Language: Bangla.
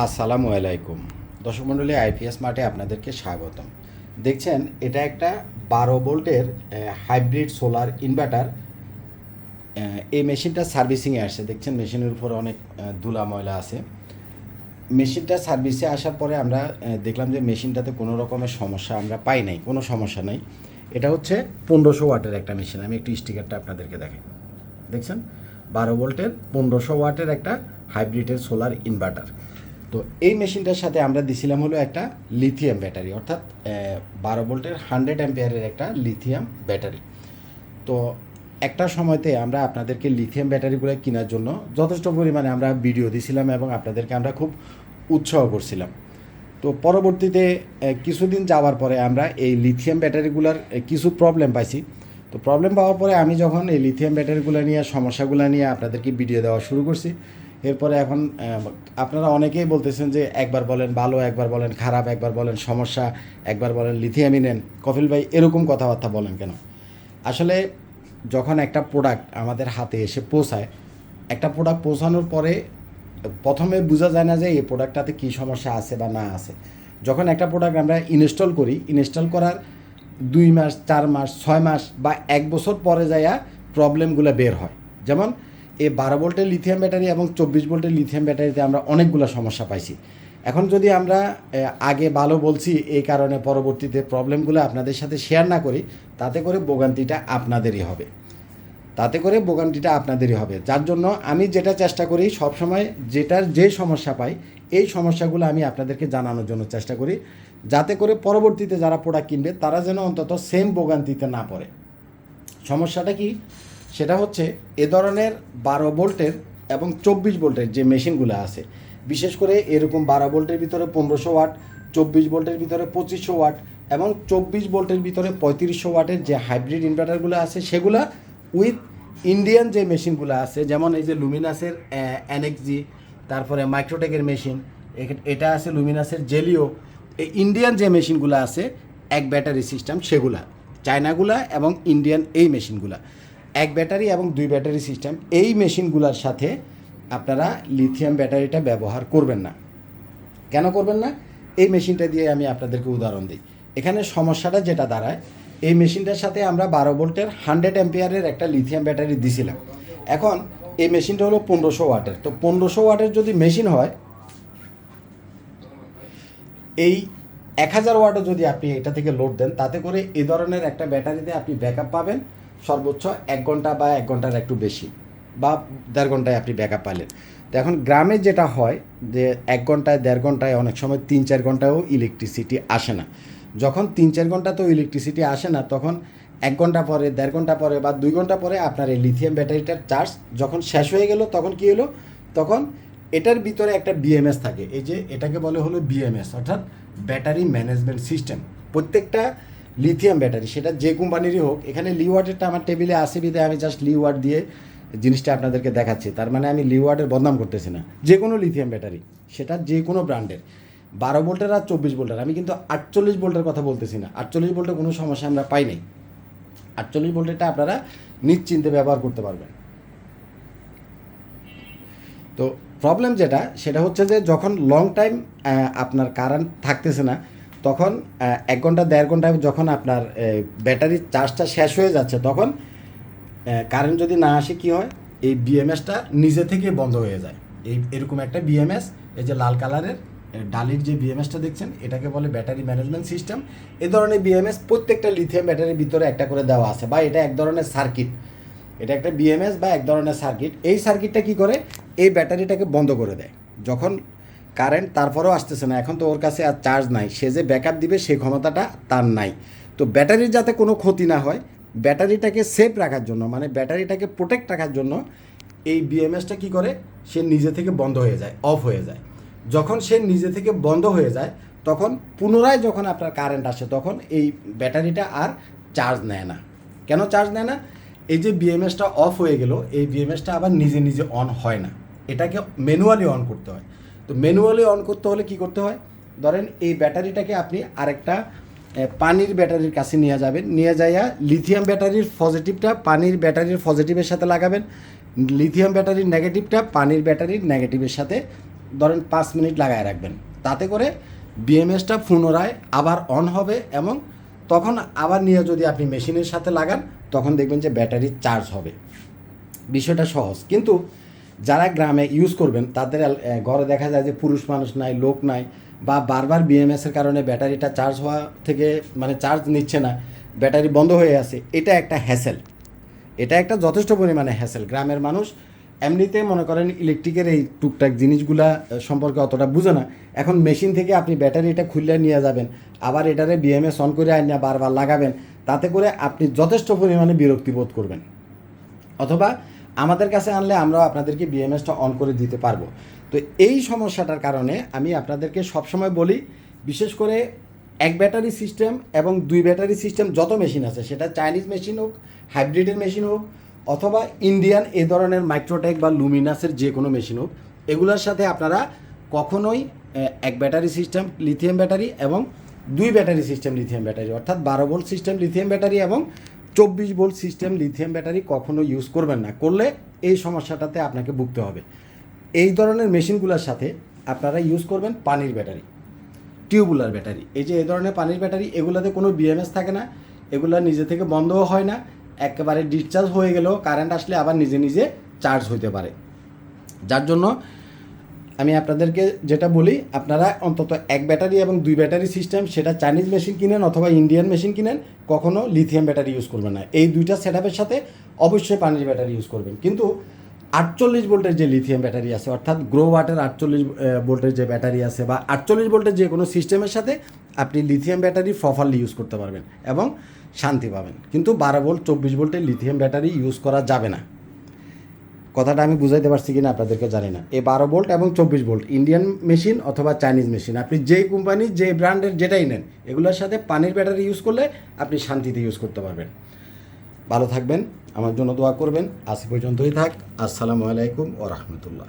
আসসালামু আলাইকুম। দর্শক মণ্ডলী, আইপিএস মাঠে আপনাদেরকে স্বাগতম। দেখছেন, এটা একটা বারো ভোল্টের হাইব্রিড সোলার ইনভার্টার। এই মেশিনটা সার্ভিসিংয়ে আসছে। দেখছেন, মেশিনের উপর অনেক ধুলা ময়লা আছে। মেশিনটা সার্ভিসে আসার পরে আমরা দেখলাম যে মেশিনটাতে কোনো রকমের সমস্যা আমরা পাই নাই, কোনো সমস্যা নাই। এটা হচ্ছে পনেরোশো ওয়াটের একটা মেশিন। আমি একটু স্টিকারটা আপনাদেরকে দেখাই। দেখছেন, বারো ভোল্টের পনেরোশো ওয়াটের একটা হাইব্রিডের সোলার ইনভার্টার। তো এই মেশিনটার সাথে আমরা দিছিলাম হলো একটা লিথিয়াম ব্যাটারি অর্থাৎ বারো ভোল্টের হান্ড্রেড অ্যাম্পিয়ারের একটা লিথিয়াম ব্যাটারি তো একটা সময়তে আমরা আপনাদেরকে লিথিয়াম ব্যাটারিগুলো কেনার জন্য যথেষ্ট পরিমাণে আমরা ভিডিও দিছিলাম এবং আপনাদেরকে আমরা খুব উৎসাহ করছিলাম। তো পরবর্তীতে কিছুদিন যাওয়ার পরে আমরা এই লিথিয়াম ব্যাটারিগুলোর কিছু প্রবলেম পাইছি। তো প্রবলেম পাওয়ার পরে আমি যখন এই লিথিয়াম ব্যাটারিগুলো নিয়ে, সমস্যাগুলো নিয়ে আপনাদেরকে ভিডিও দেওয়া শুরু করছি এরপরে এখন আপনারা অনেকেই বলতেছেন যে একবার বলেন ভালো, একবার বলেন খারাপ, একবার বলেন সমস্যা, একবার বলেন লিথিয়ামই নেন কপিল ভাই এরকম কথাবার্তা বলেন কেন? আসলে যখন একটা প্রোডাক্ট আমাদের হাতে এসে পৌঁছায়, একটা প্রোডাক্ট পৌঁছানোর পরে প্রথমে বোঝা যায় না যে এই প্রোডাক্টটাতে কী সমস্যা আছে বা না আছে। যখন একটা প্রোডাক্ট আমরা ইনস্টল করি ইনস্টল করার দুই মাস, চার মাস, ছয় মাস বা এক বছর পরে যাইয়া প্রবলেমগুলো বের হয়। যেমন এই বারো ভোল্টের লিথিয়াম ব্যাটারি এবং চব্বিশ ভোল্টের লিথিয়াম ব্যাটারিতে আমরা অনেকগুলো সমস্যা পাইছি। এখন যদি আমরা আগে ভালো বলছি, এই কারণে পরবর্তীতে প্রবলেমগুলো আপনাদের সাথে শেয়ার না করি, তাতে করে ভোগান্তিটা আপনাদেরই হবে। তাতে করে ভোগান্তিটা আপনাদেরই হবে। যার জন্য আমি যেটা চেষ্টা করি, সবসময় যেটার যে সমস্যা পাই, এই সমস্যাগুলো আমি আপনাদেরকে জানানোর জন্য চেষ্টা করি, যাতে করে পরবর্তীতে যারা প্রোডাক্ট কিনবে, তারা যেন অন্তত সেম ভোগান্তিতে না পড়ে। সমস্যাটা কি? সেটা হচ্ছে এ ধরনের বারো ভোল্টের এবং চব্বিশ ভোল্টের যে মেশিনগুলো আছে, বিশেষ করে এরকম বারো ভোল্টের ভিতরে পনেরোশো ওয়াট, চব্বিশ ভোল্টের ভিতরে পঁচিশশো ওয়াট এবং চব্বিশ ভোল্টের ভিতরে পঁয়ত্রিশশো ওয়াটের যে হাইব্রিড ইনভার্টারগুলো আছে, সেগুলা উইথ ইন্ডিয়ান যে মেশিনগুলো আছে, যেমন এই যে লুমিনাসের এনএক্সজি, তারপরে মাইক্রোটেকের মেশিন এটা আছে লুমিনাসের জেলিও, এই ইন্ডিয়ান যে মেশিনগুলো আছে, এক ব্যাটারি সিস্টেম সেগুলা, চায়নাগুলা এবং ইন্ডিয়ান এই মেশিনগুলা। এক ব্যাটারি এবং দুই ব্যাটারি সিস্টেম। এই মেশিনগুলোর সাথে আপনারা লিথিয়াম ব্যাটারিটা ব্যবহার করবেন না। কেন করবেন না? এই মেশিনটা দিয়ে আমি আপনাদেরকে উদাহরণ দিই। এখানে সমস্যাটা যেটা দাঁড়ায়, এই মেশিনটার সাথে আমরা বারো ভোল্টের হান্ড্রেড অ্যাম্পিয়ারের একটা লিথিয়াম ব্যাটারি দিছিলাম। এখন এই মেশিনটা হলো পনেরোশো ওয়াটের। তো পনেরোশো ওয়াটের যদি মেশিন হয়, এই এক হাজার ওয়াটও যদি আপনি এটা থেকে লোড দেন, তাতে করে এ ধরনের একটা ব্যাটারিতে আপনি ব্যাকআপ পাবেন। সর্বোচ্চ এক ঘণ্টা বা এক ঘণ্টার একটু বেশি বা দেড় ঘন্টায় আপনি ব্যাকআপ পাইলেন। তো এখন গ্রামে যেটা হয় যে এক ঘন্টায় দেড় ঘন্টায় অনেক সময় তিন চার ঘন্টায়ও ইলেকট্রিসিটি আসে না। যখন তিন চার ঘণ্টা তো ইলেকট্রিসিটি আসে না, তখন এক ঘণ্টা পরে, দেড় ঘণ্টা পরে বা দুই ঘণ্টা পরে আপনার এই লিথিয়াম ব্যাটারিটার চার্জ যখন শেষ হয়ে গেল, তখন কি হলো? তখন এটার ভিতরে একটা বিএমএস থাকে। এই যে এটাকে বলে হলো বিএমএস অর্থাৎ ব্যাটারি ম্যানেজমেন্ট সিস্টেম প্রত্যেকটা লিথিয়াম ব্যাটারি সেটা যে কোম্পানিরই হোক, এখানে লিওয়ার্ডেরটা আমার টেবিলে আসে বিধে আমি জাস্ট লিওয়ার্ড দিয়ে জিনিসটা আপনাদেরকে দেখাচ্ছি। তার মানে আমি লিওয়ার্ডের বদনাম করতেছি না। যে কোনো লিথিয়াম ব্যাটারি সেটা যে কোনো ব্র্যান্ডের। বারো ভোল্টের আর চব্বিশ ভোল্টের, আমি কিন্তু আটচল্লিশ ভোল্টের কথা বলতেছি না। আটচল্লিশ ভোল্টের কোনো সমস্যা আমরা পাই নাই। আটচল্লিশ ভোল্টেরটা আপনারা নিশ্চিন্তে ব্যবহার করতে পারবেন। তো প্রবলেম যেটা, সেটা হচ্ছে যে যখন লং টাইম আপনার কারেন্ট থাকতেছে না তখন এক ঘণ্টা, দেড় ঘন্টায় যখন আপনার ব্যাটারির চার্জটা শেষ হয়ে যাচ্ছে, তখন কারেন্ট যদি না আসে কি হয়? এই বিএমএসটা নিজে থেকে বন্ধ হয়ে যায়। এই, এরকম একটা বিএমএস এই যে লাল কালারের ডালির যে বিএমএসটা দেখছেন, এটাকে বলে ব্যাটারি ম্যানেজমেন্ট সিস্টেম। এ ধরনের বিএমএস প্রত্যেকটা লিথিয়াম ব্যাটারির ভিতরে একটা করে দেওয়া আছে, বা এটা এক ধরনের সার্কিট এটা একটা বিএমএস বা এক ধরনের সার্কিট এই সার্কিটটা কি করে? এই ব্যাটারিটাকে বন্ধ করে দেয়। যখন কারেন্ট তারপরেও আসতেছে না। এখন তো ওর কাছে আর চার্জ নাই। সে যে ব্যাকআপ দিবে সেই ক্ষমতাটা তার নাই। তো ব্যাটারির যাতে কোনো ক্ষতি না হয় ব্যাটারিটাকে সেফ রাখার জন্য মানে ব্যাটারিটাকে প্রোটেক্ট রাখার জন্য এই বিএমএসটা কি করে? সে নিজে থেকে বন্ধ হয়ে যায় অফ হয়ে যায়। যখন সে নিজে থেকে বন্ধ হয়ে যায়, তখন পুনরায় যখন আপনার কারেন্ট আসে, তখন এই ব্যাটারিটা আর চার্জ নেয় না। কেন চার্জ নেয় না? এই যে বিএমএসটা অফ হয়ে গেল, এই বিএমএসটা আবার নিজে নিজে অন হয় না। এটাকে ম্যানুয়ালি অন করতে হয়। তো ম্যানুয়ালি অন করতে হলে কি করতে হয়? ধরেন এই ব্যাটারিটাকে আপনি আরেকটা পানির ব্যাটারির কাছে নিয়ে যাবেন। নিয়ে যাইয়া লিথিয়াম ব্যাটারির পজিটিভটা পানির ব্যাটারির পজিটিভের সাথে লাগাবেন। লিথিয়াম ব্যাটারির নেগেটিভটা পানির ব্যাটারির নেগেটিভের সাথে, ধরেন পাঁচ মিনিট লাগায় রাখবেন। তাতে করে বিএমএসটা পুনরায় আবার অন হবে এবং তখন আবার নিয়ে যদি আপনি মেশিনের সাথে লাগান, তখন দেখবেন যে ব্যাটারি চার্জ হবে। বিষয়টা সহজ। কিন্তু যারা গ্রামে ইউজ করবেন, তাদের ঘরে দেখা যায় যে পুরুষ মানুষ নাই, লোক নাই বা বারবার বিএমএস এর কারণে ব্যাটারিটা চার্জ হওয়া থেকে মানে চার্জ নিচ্ছে না, ব্যাটারি বন্ধ হয়ে আছে, এটা একটা হ্যাসেল এটা একটা যথেষ্ট পরিমাণে হ্যাসেল গ্রামের মানুষ এমনিতে মনে করেন ইলেকট্রিকের এই টুকটাক জিনিসগুলা সম্পর্কে অতটা বুঝে না। এখন মেশিন থেকে আপনি ব্যাটারিটা খুললে নিয়ে যাবেন, আবার এটারে বিএমএস অন করে আনিয়া বারবার লাগাবেন, তাতে করে আপনি যথেষ্ট পরিমাণে বিরক্তি বোধ করবেন। অথবা আমাদের কাছে আনলে আমরা আপনাদেরকে বিএমএসটা অন করে দিতে পারব। তো এই সমস্যাটার কারণে আমি আপনাদেরকে সবসময় বলি, বিশেষ করে এক ব্যাটারি সিস্টেম এবং দুই ব্যাটারি সিস্টেম যত মেশিন আছে, সেটা চাইনিজ মেশিন হোক, হাইব্রিডের মেশিন হোক, অথবা ইন্ডিয়ান এ ধরনের মাইক্রোটেক বা লুমিনাসের যে কোনো মেশিন হোক, এগুলোর সাথে আপনারা কখনোই এক ব্যাটারি সিস্টেম লিথিয়াম ব্যাটারি এবং দুই ব্যাটারি সিস্টেম লিথিয়াম ব্যাটারি, অর্থাৎ বারো ভোল্ট সিস্টেম লিথিয়াম ব্যাটারি এবং চব্বিশ ভোল্ট সিস্টেম লিথিয়াম ব্যাটারি কখনো ইউজ করবেন না। করলে এই সমস্যাটাতে আপনাকে ভুগতে হবে। এই ধরনের মেশিনগুলোর সাথে আপনারা ইউজ করবেন পানির ব্যাটারি টিউবুলার ব্যাটারি। এই যে এই ধরনের পানির ব্যাটারি, এগুলোতে কোনো বিএমএস থাকে না, এগুলো নিজে থেকে বন্ধও হয় না, একেবারে ডিসচার্জ হয়ে গেলেও কারেন্ট আসলে আবার নিজে নিজে চার্জ হইতে পারে। যার জন্য আমি আপনাদেরকে যেটা বলি, আপনারা অন্তত এক ব্যাটারি এবং দুই ব্যাটারি সিস্টেম সেটা চাইনিজ মেশিন কিনেন অথবা ইন্ডিয়ান মেশিন কিনেন, কখনো লিথিয়াম ব্যাটারি ইউজ করবেন না। এই দুইটা সেটআপের সাথে অবশ্যই পানির ব্যাটারি ইউজ করবেন। কিন্তু আটচল্লিশ ভোল্টের যে লিথিয়াম ব্যাটারি আছে, অর্থাৎ গ্রো ওয়াটের আটচল্লিশ ভোল্টের যে ব্যাটারি আছে বা আটচল্লিশ ভোল্টের যে কোনো সিস্টেমের সাথে আপনি লিথিয়াম ব্যাটারি প্রপারলি ইউজ করতে পারবেন এবং শান্তি পাবেন। কিন্তু বারো ভোল্ট চব্বিশ ভোল্টের লিথিয়াম ব্যাটারি ইউজ করা যাবে না। কথাটা আমি বুঝাইতে পারছি কিনা আপনাদেরকে জানি না। এই বারো ভোল্ট এবং চব্বিশ ভোল্ট ইন্ডিয়ান মেশিন অথবা চাইনিজ মেশিন আপনি যেই কোম্পানি যে ব্র্যান্ডের যেটাই নেন, এগুলোর সাথে পানির ব্যাটারি ইউজ করলে আপনি শান্তিতে ইউজ করতে পারবেন। ভালো থাকবেন, আমার জন্য দোয়া করবেন। আজ পর্যন্তই থাক। আসসালামু আলাইকুম ও রহমতুল্লাহ।